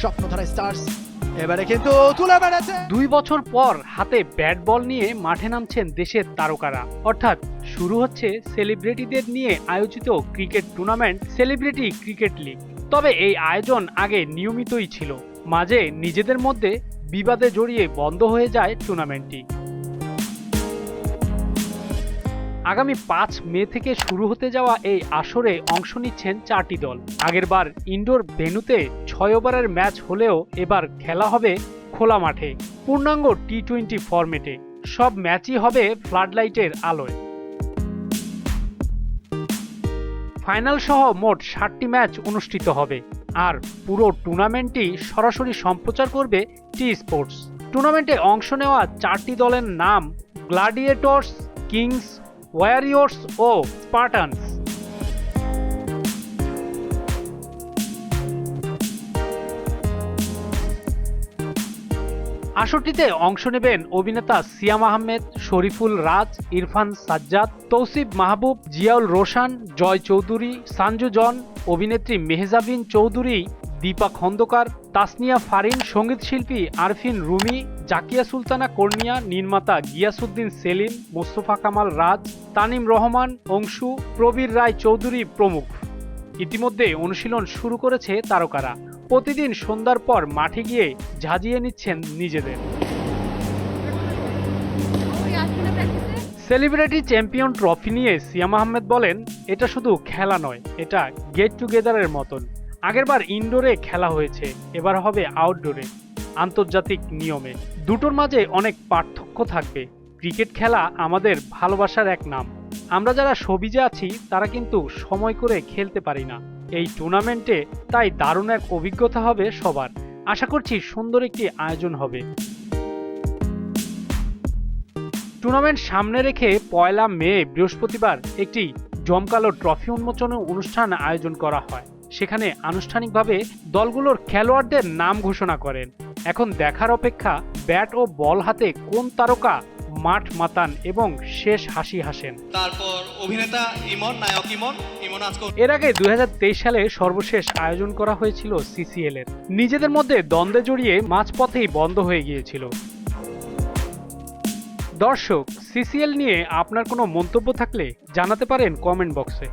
Swapnadhara stars এবারে কিন্তু তুলে বেড়েছে। দুই বছর পর হাতে ব্যাট বল নিয়ে মাঠে নামছেন দেশের তারকারা। অর্থাৎ শুরু হচ্ছে সেলিব্রিটিদের নিয়ে আয়োজিত cricket tournament celebrity cricket league তবে এই আয়োজন আগে নিয়মিতই ছিল। মাঝে নিজেদের মধ্যে বিবাদে জড়িয়ে বন্ধ হয়ে যায় টুর্নামেন্টটি আগামী পাঁচ মে থেকে শুরু হতে যাওয়া এই আসরে অংশ নিচ্ছেন চারটি দল। আগেরবার ইনডোর ভেন্যুতে ছয় ওভারের ম্যাচ হলেও এবার খেলা হবে খোলা মাঠে, পূর্ণাঙ্গ টি টোয়েন্টি ফরম্যাটে। সব ম্যাচই হবে ফ্লাডলাইটের আলোয়। ফাইনাল সহ মোট ষাটটি ম্যাচ অনুষ্ঠিত হবে, আর পুরো টুর্নামেন্টটি সরাসরি সম্প্রচার করবে টি স্পোর্টস টুর্নামেন্টে অংশ নেওয়া চারটি দলের নাম গ্লাডিয়েটর্স, কিংস ওয়ারিয়র্স ও স্পার্টানস আসরটিতে অংশ নেবেন অভিনেতা সিয়াম আহমেদ, শরীফুল রাজ, ইরফান সাজ্জাদ, তৌসিফ মাহবুব, জিয়াউল রোশান, জয় চৌধুরী, সাঞ্জু জন, অভিনেত্রী মেহজাবিন চৌধুরী, দীপা খন্দকার, তাসনিয়া ফারিন, সংগীত শিল্পী আরফিন রুমি জাকিয়া সুলতানা কর্নিয়া নির্মাতা গিয়াসুদ্দিন সেলিম, মোস্তফা কামাল রাজ, তানিম রহমান, অংশু, প্রবীর রায় চৌধুরী প্রমুখ। ইতিমধ্যে অনুশীলন শুরু করেছে তারকারা। প্রতিদিন সন্ধ্যার পর মাঠে গিয়ে ঝাঁজিয়ে নিচ্ছেন নিজেদের। সেলিব্রিটি চ্যাম্পিয়ন ট্রফি নিয়ে সিয়াম আহমেদ বলেন, এটা শুধু খেলা নয়, এটা গেট টুগেদারের মতন। আগেরবার ইনডোরে খেলা হয়েছে, এবার হবে আউটডোরে। আন্তর্জাতিক নিয়মে। দুটোর মাঝে অনেক পার্থক্য থাকবে। ক্রিকেট খেলা আমাদের ভালোবাসার এক নাম। আমরা যারা সবিজে আছি, তারা কিন্তু সময় করে খেলতে পারি না। এই টুর্নামেন্টে তাই দারুণ এক অভিজ্ঞতা হবে সবার। আশা করছি সুন্দর একটি আয়োজন হবে। টুর্নামেন্ট সামনে রেখে পয়লা মে, বৃহস্পতিবার একটি জমকালো ট্রফি উন্মোচন অনুষ্ঠান আয়োজন করা হয়। সেখানে আনুষ্ঠানিকভাবে দলগুলোর খেলোয়াড়দের নাম ঘোষণা করেন। এখন দেখার অপেক্ষা ব্যাট ও বল হাতে কোন তারকা মাঠ মাতান এবং শেষ হাসি হাসেন? তারপর অভিনেতা ইমন নায়ক ইমন ইমন আজকে এর আগে দুই হাজার তেইশ সালে সর্বশেষ আয়োজন করা হয়েছিল সিসিএল এর নিজেদের মধ্যে দ্বন্দ্বে জড়িয়ে মাঝপথেই বন্ধ হয়ে গিয়েছিল। দর্শক সিসিএল নিয়ে আপনার কোনো মন্তব্য থাকলে জানাতে পারেন কমেন্ট বক্সে।